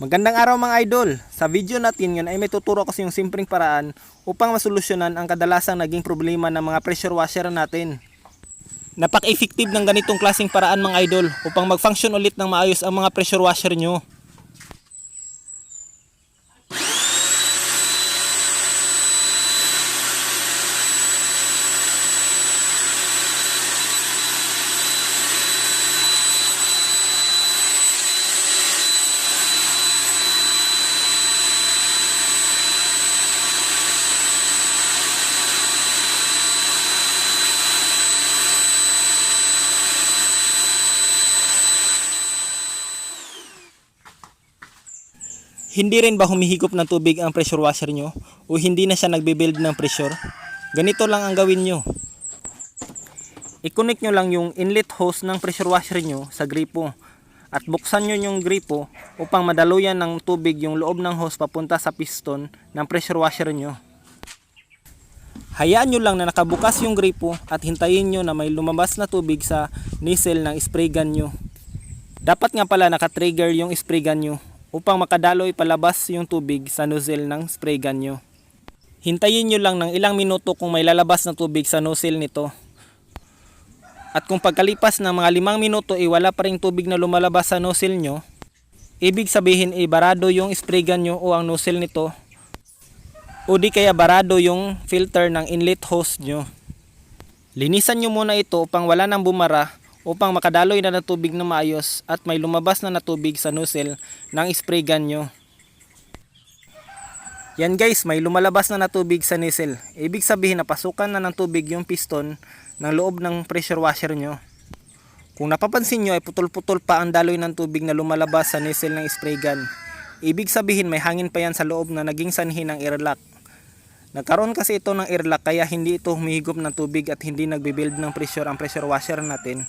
Magandang araw mga idol! Sa video natin yun ay may tuturo kasi yung simpleng paraan upang masolusyonan ang kadalasang naging problema ng mga pressure washer natin. Napak-effective ng ganitong klaseng paraan mga idol upang mag-function ulit ng maayos ang mga pressure washer nyo. Hindi rin ba humihigop ng tubig ang pressure washer nyo o hindi na siya nagbe-build ng pressure? Ganito lang ang gawin nyo. I-connect nyo lang yung inlet hose ng pressure washer nyo sa gripo at buksan nyo yung gripo upang madaluyan ng tubig yung loob ng hose papunta sa piston ng pressure washer nyo. Hayaan nyo lang na nakabukas yung gripo at hintayin nyo na may lumabas na tubig sa nozzle ng spray gun nyo. Dapat nga pala nakatrigger yung spray gun nyo upang makadaloy palabas yung tubig sa nozzle ng spray gun nyo. Hintayin nyo lang ng ilang minuto kung may lalabas na tubig sa nozzle nito. At kung pagkalipas ng mga limang minuto ay wala pa rin tubig na lumalabas sa nozzle nyo, ibig sabihin ay barado yung spray gun nyo o ang nozzle nito o di kaya barado yung filter ng inlet hose nyo. Linisan nyo muna ito upang wala nang bumara upang makadaloy na ng tubig na maayos at may lumabas na na tubig sa nozzle ng spray gun nyo. Yan guys, may lumalabas na na tubig sa nozzle. Ibig sabihin na pasukan na ng tubig yung piston ng loob ng pressure washer nyo. Kung napapansin nyo ay putol-putol pa ang daloy ng tubig na lumalabas sa nozzle ng spray gun. Ibig sabihin may hangin pa yan sa loob na naging sanhi ng airlock. Nagkaroon kasi ito ng airlock kaya hindi ito humihigop ng tubig at hindi nagbe-build ng pressure ang pressure washer natin.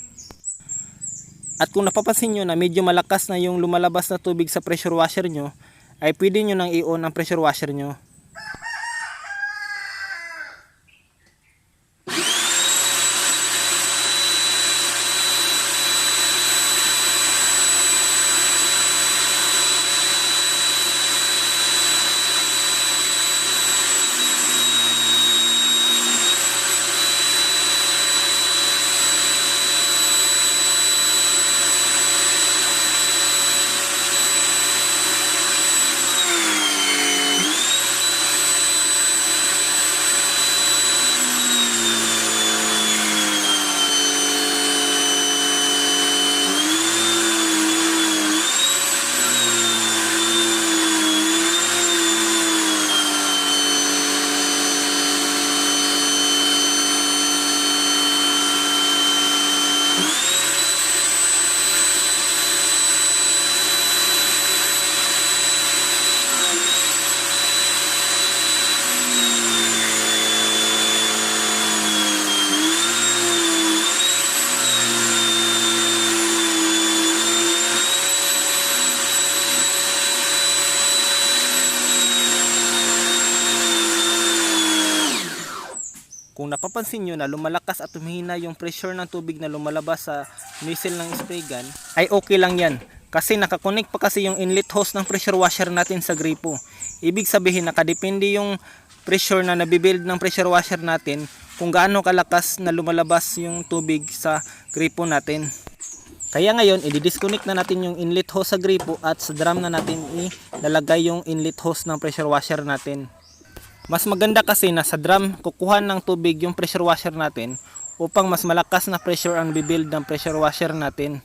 At kung napapansin nyo na medyo malakas na yung lumalabas na tubig sa pressure washer nyo, ay pwede nyo nang i-on ang pressure washer nyo. Kung napapansin nyo na lumalakas at humihina yung pressure ng tubig na lumalabas sa nozzle ng spray gun, ay okay lang yan. Kasi nakakonect pa kasi yung inlet hose ng pressure washer natin sa gripo. Ibig sabihin nakadepende yung pressure na nabibuild ng pressure washer natin kung gaano kalakas na lumalabas yung tubig sa gripo natin. Kaya ngayon, i-disconnect na natin yung inlet hose sa gripo at sa drum na natin ilalagay yung inlet hose ng pressure washer natin. Mas maganda kasi na sa drum kukuha ng tubig yung pressure washer natin upang mas malakas na pressure ang bibuild ng pressure washer natin.